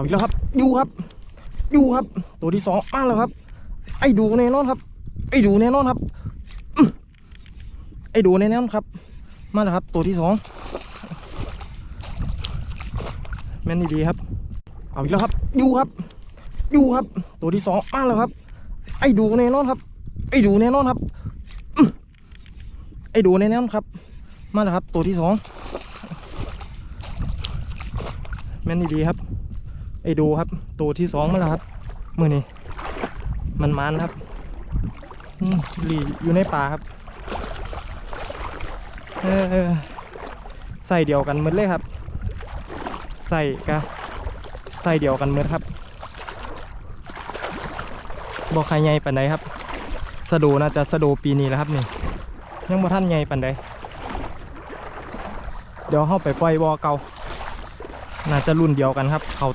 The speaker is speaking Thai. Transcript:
เอาอีกแล้วครับ อยู่ครับ อยู่ครับ ตัวที่สองมาแล้วครับ ไอ้ดูแน่นอนครับ ไอ้ดูแน่นอนครับอื้อไอ้ดูแน่นอนครับ มาแล้วครับ ตัวที่สองแม่นดีๆครับ เอาอีกแล้วครับ อยู่ครับ อยู่ครับ ตัวที่สองมาแล้วครับ ไอ้ดูแน่นอนครับ ไอ้ดูแน่นอนครับอื้อไอ้ดูแน่นอนครับ มาแล้วครับ ตัวที่สองแม่นดีๆครับ ไอ้ดูครับ ตัวที่สองมาแล้วครับมือนี้มันมันครับอืมหลีอยู่ในป่าครับเออใส่เดียวกันเหมดเลยครับ ใส่กะใส่เดียวกันเหมดครับบอกใครใหญ่ปันใดครับสะโดน่าจะสะโดปีนี้แล้วครับนี่ ยังบ่ท่านใหญ่ปันใดเดี๋ยวเข้าไปปล่อยบอเก่าน่าจะรุ่นเดียวกันครับเขา